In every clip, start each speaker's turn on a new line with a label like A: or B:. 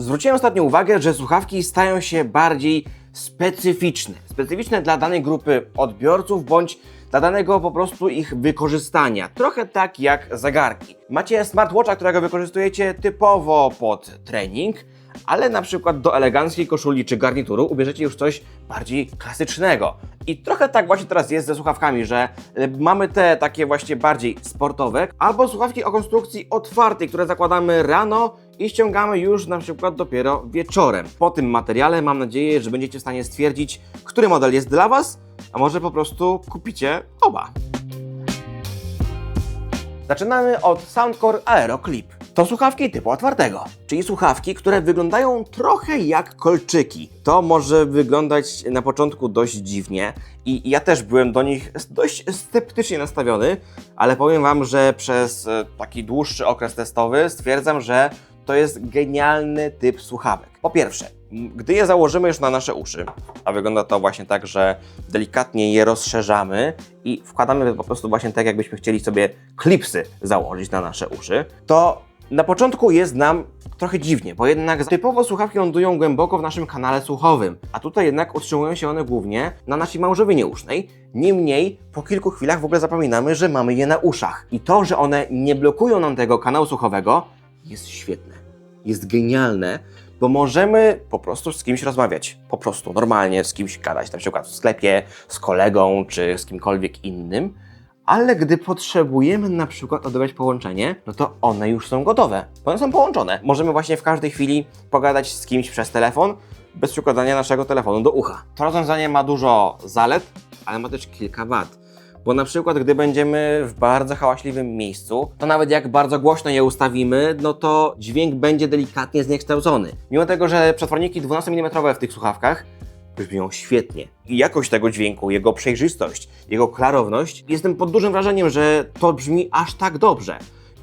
A: Zwróciłem ostatnio uwagę, że słuchawki stają się bardziej specyficzne. Specyficzne dla danej grupy odbiorców bądź dla danego po prostu ich wykorzystania. Trochę tak jak zegarki. Macie smartwatcha, którego wykorzystujecie typowo pod trening, ale na przykład do eleganckiej koszuli czy garnituru ubierzecie już coś bardziej klasycznego. I trochę tak właśnie teraz jest ze słuchawkami, że mamy te takie właśnie bardziej sportowe, albo słuchawki o konstrukcji otwartej, które zakładamy rano i ściągamy już na przykład dopiero wieczorem. Po tym materiale mam nadzieję, że będziecie w stanie stwierdzić, który model jest dla Was, a może po prostu kupicie oba. Zaczynamy od Soundcore Aero Clip. To słuchawki typu otwartego, czyli słuchawki, które wyglądają trochę jak kolczyki. To może wyglądać na początku dość dziwnie i ja też byłem do nich dość sceptycznie nastawiony, ale powiem Wam, że przez e, taki dłuższy okres testowy stwierdzam, że to jest genialny typ słuchawek. Po pierwsze, gdy je założymy już na nasze uszy, a wygląda to właśnie tak, że delikatnie je rozszerzamy i wkładamy po prostu właśnie tak, jakbyśmy chcieli sobie klipsy założyć na nasze uszy, to na początku jest nam trochę dziwnie, bo jednak typowo słuchawki lądują głęboko w naszym kanale słuchowym, a tutaj jednak utrzymują się one głównie na naszej małżowinie usznej. Niemniej po kilku chwilach w ogóle zapominamy, że mamy je na uszach. I to, że one nie blokują nam tego kanału słuchowego, jest świetne. Jest genialne, bo możemy po prostu z kimś rozmawiać. Po prostu normalnie z kimś gadać, na przykład w sklepie, z kolegą czy z kimkolwiek innym. Ale gdy potrzebujemy na przykład odebrać połączenie, no to one już są gotowe, one są połączone. Możemy właśnie w każdej chwili pogadać z kimś przez telefon, bez przykładania naszego telefonu do ucha. To rozwiązanie ma dużo zalet, ale ma też kilka wad. Bo na przykład, gdy będziemy w bardzo hałaśliwym miejscu, to nawet jak bardzo głośno je ustawimy, no to dźwięk będzie delikatnie zniekształcony. Mimo tego, że przetworniki 12 mm w tych słuchawkach brzmią świetnie. I jakość tego dźwięku, jego przejrzystość, jego klarowność, jestem pod dużym wrażeniem, że to brzmi aż tak dobrze.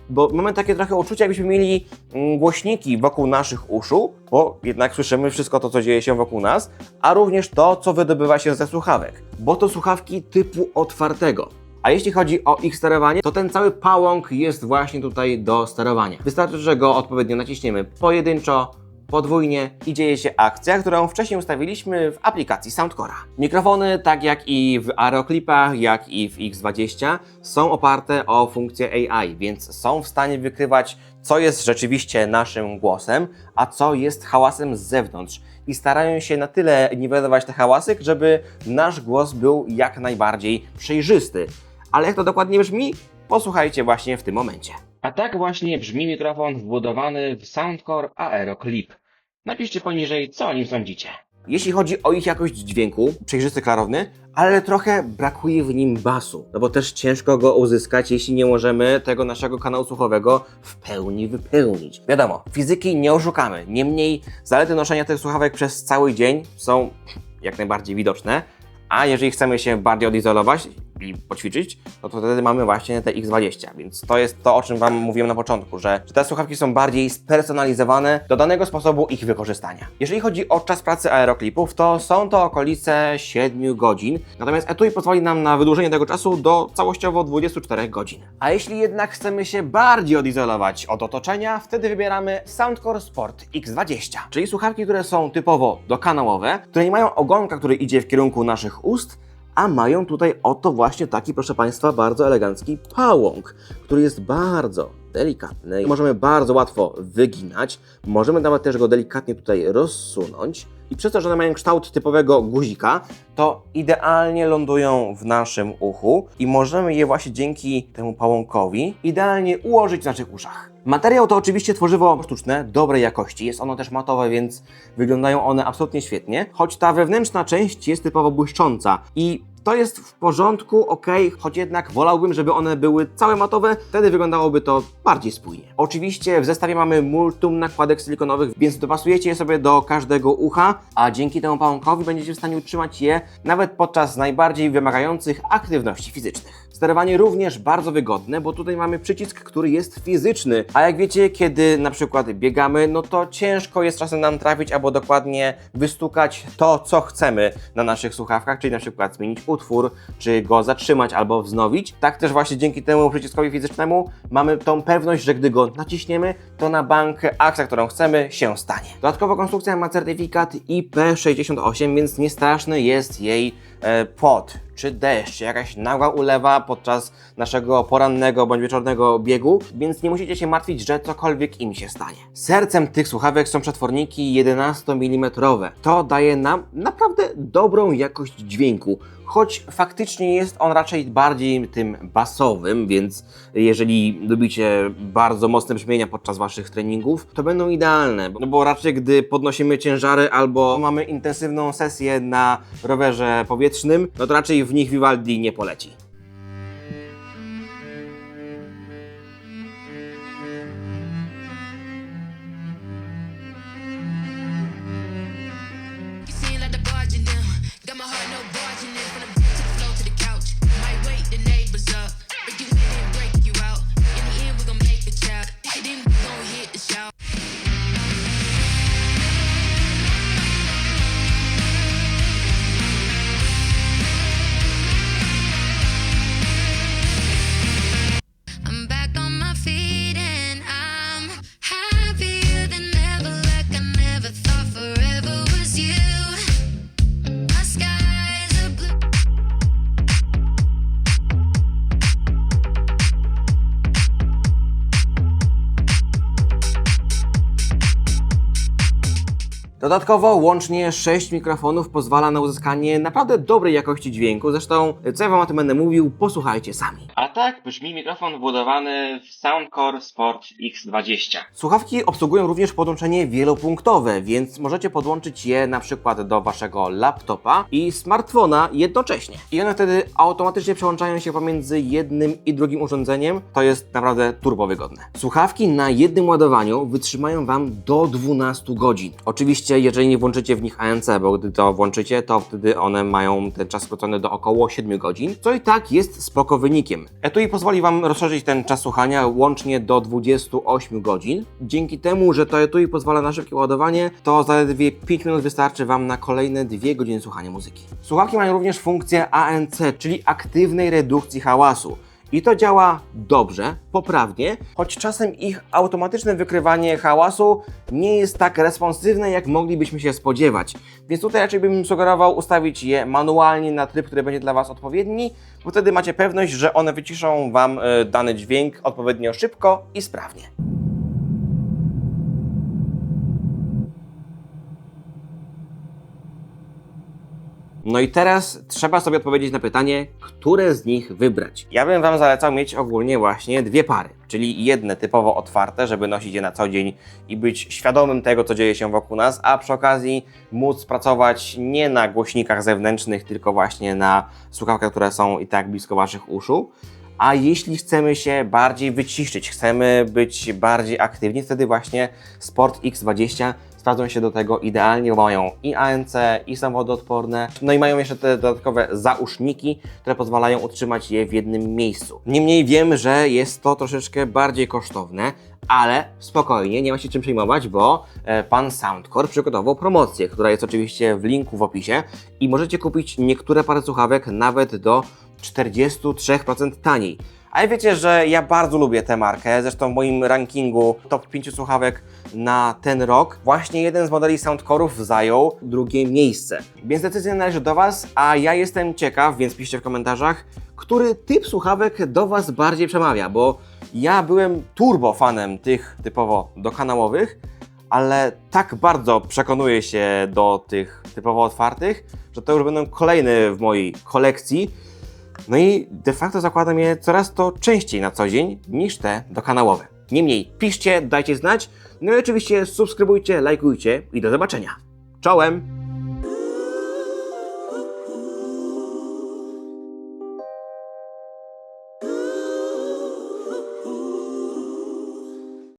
A: Bo mamy takie trochę uczucie, jakbyśmy mieli mm, głośniki wokół naszych uszu, bo jednak słyszymy wszystko to, co dzieje się wokół nas, a również to, co wydobywa się ze słuchawek. Bo to słuchawki typu otwartego. A jeśli chodzi o ich sterowanie, to ten cały pałąk jest właśnie tutaj do sterowania. Wystarczy, że go odpowiednio naciśniemy pojedynczo, podwójnie i dzieje się akcja, którą wcześniej ustawiliśmy w aplikacji Soundcora. Mikrofony, tak jak i w Aeroclipach, jak i w X20, są oparte o funkcję AI, więc są w stanie wykrywać, co jest rzeczywiście naszym głosem, a co jest hałasem z zewnątrz. I starają się na tyle niwelować te hałasy, żeby nasz głos był jak najbardziej przejrzysty. Ale jak to dokładnie brzmi? Posłuchajcie właśnie w tym momencie. A tak właśnie brzmi mikrofon wbudowany w Soundcore Aeroclip. Napiszcie poniżej, co o nim sądzicie. Jeśli chodzi o ich jakość dźwięku, przejrzysty, klarowny, ale trochę brakuje w nim basu, no bo też ciężko go uzyskać, jeśli nie możemy tego naszego kanału słuchowego w pełni wypełnić. Wiadomo, fizyki nie oszukamy, niemniej zalety noszenia tych słuchawek przez cały dzień są jak najbardziej widoczne, a jeżeli chcemy się bardziej odizolować i poćwiczyć, no to wtedy mamy właśnie te X20, więc to jest to, o czym Wam mówiłem na początku, że, te słuchawki są bardziej spersonalizowane do danego sposobu ich wykorzystania. Jeżeli chodzi o czas pracy aeroklipów, to są to okolice 7 godzin, natomiast etui pozwoli nam na wydłużenie tego czasu do całościowo 24 godzin. A jeśli jednak chcemy się bardziej odizolować od otoczenia, wtedy wybieramy Soundcore Sport X20, czyli słuchawki, które są typowo dokanałowe, które nie mają ogonka, który idzie w kierunku naszych ust, a mają tutaj oto właśnie taki, proszę Państwa, bardzo elegancki pałąk, który jest bardzo delikatny. Możemy bardzo łatwo wyginać, możemy nawet też go delikatnie tutaj rozsunąć. I przez to, że one mają kształt typowego guzika, to idealnie lądują w naszym uchu i możemy je właśnie dzięki temu pałąkowi idealnie ułożyć w naszych uszach. Materiał to oczywiście tworzywo sztuczne, dobrej jakości. Jest ono też matowe, więc wyglądają one absolutnie świetnie. Choć ta wewnętrzna część jest typowo błyszcząca i to jest w porządku, ok, choć jednak wolałbym, żeby one były całe matowe, wtedy wyglądałoby to bardziej spójnie. Oczywiście w zestawie mamy multum nakładek silikonowych, więc dopasujecie je sobie do każdego ucha, a dzięki temu pałąkowi będziecie w stanie utrzymać je nawet podczas najbardziej wymagających aktywności fizycznych. Sterowanie również bardzo wygodne, bo tutaj mamy przycisk, który jest fizyczny. A jak wiecie, kiedy na przykład biegamy, no to ciężko jest czasem nam trafić albo dokładnie wystukać to, co chcemy na naszych słuchawkach, czyli na przykład zmienić utwór, czy go zatrzymać albo wznowić. Tak też właśnie dzięki temu przyciskowi fizycznemu mamy tą pewność, że gdy go naciśniemy, to na bank akcja, którą chcemy, się stanie. Dodatkowo konstrukcja ma certyfikat IP68, więc nie straszny jest jej e, pot, czy deszcz, jakaś nagła ulewa podczas naszego porannego bądź wieczornego biegu, więc nie musicie się martwić, że cokolwiek im się stanie. Sercem tych słuchawek są przetworniki 11 mm. To daje nam naprawdę dobrą jakość dźwięku, choć faktycznie jest on raczej bardziej tym basowym, więc jeżeli lubicie bardzo mocne brzmienia podczas waszych treningów, to będą idealne, no bo raczej gdy podnosimy ciężary albo mamy intensywną sesję na rowerze powietrznym, no to raczej w nich Vivaldi nie poleci. Dodatkowo łącznie 6 mikrofonów pozwala na uzyskanie naprawdę dobrej jakości dźwięku. Zresztą, co ja wam o tym będę mówił, posłuchajcie sami. A tak brzmi mikrofon wbudowany w Soundcore Sport X20. Słuchawki obsługują również podłączenie wielopunktowe, więc możecie podłączyć je na przykład do waszego laptopa i smartfona jednocześnie. I one wtedy automatycznie przełączają się pomiędzy jednym i drugim urządzeniem. To jest naprawdę turbo wygodne. Słuchawki na jednym ładowaniu wytrzymają wam do 12 godzin. Oczywiście, jeżeli nie włączycie w nich ANC, bo gdy to włączycie, to wtedy one mają ten czas skrócony do około 7 godzin, co i tak jest spoko wynikiem. Etui pozwoli wam rozszerzyć ten czas słuchania łącznie do 28 godzin. Dzięki temu, że to etui pozwala na szybkie ładowanie, to zaledwie 5 minut wystarczy wam na kolejne 2 godziny słuchania muzyki. Słuchawki mają również funkcję ANC, czyli aktywnej redukcji hałasu. I to działa dobrze, poprawnie, choć czasem ich automatyczne wykrywanie hałasu nie jest tak responsywne, jak moglibyśmy się spodziewać. Więc tutaj raczej bym sugerował ustawić je manualnie na tryb, który będzie dla Was odpowiedni, bo wtedy macie pewność, że one wyciszą Wam e, dany dźwięk odpowiednio szybko i sprawnie. No i teraz trzeba sobie odpowiedzieć na pytanie, które z nich wybrać. Ja bym Wam zalecał mieć ogólnie właśnie dwie pary, czyli jedne typowo otwarte, żeby nosić je na co dzień i być świadomym tego, co dzieje się wokół nas, a przy okazji móc pracować nie na głośnikach zewnętrznych, tylko właśnie na słuchawkach, które są i tak blisko Waszych uszu. A jeśli chcemy się bardziej wyciszyć, chcemy być bardziej aktywni, wtedy właśnie Sport X20 sprawdzą się do tego idealnie, bo mają i ANC, i są wodoodporne, no i mają jeszcze te dodatkowe zauszniki, które pozwalają utrzymać je w jednym miejscu. Niemniej wiem, że jest to troszeczkę bardziej kosztowne, ale spokojnie, nie ma się czym przejmować, bo e, pan Soundcore przygotował promocję, która jest oczywiście w linku w opisie i możecie kupić niektóre pary słuchawek nawet do 43% taniej. Ale wiecie, że ja bardzo lubię tę markę. Zresztą w moim rankingu top 5 słuchawek na ten rok właśnie jeden z modeli Soundcore'ów zajął drugie miejsce. Więc decyzja należy do Was, a ja jestem ciekaw, więc piszcie w komentarzach, który typ słuchawek do Was bardziej przemawia, bo ja byłem turbo fanem tych typowo dokanałowych, ale tak bardzo przekonuję się do tych typowo otwartych, że to już będą kolejne w mojej kolekcji. No i de facto zakładam je coraz to częściej na co dzień niż te dokanałowe. Niemniej, piszcie, dajcie znać, no i oczywiście subskrybujcie, lajkujcie i do zobaczenia. Czołem!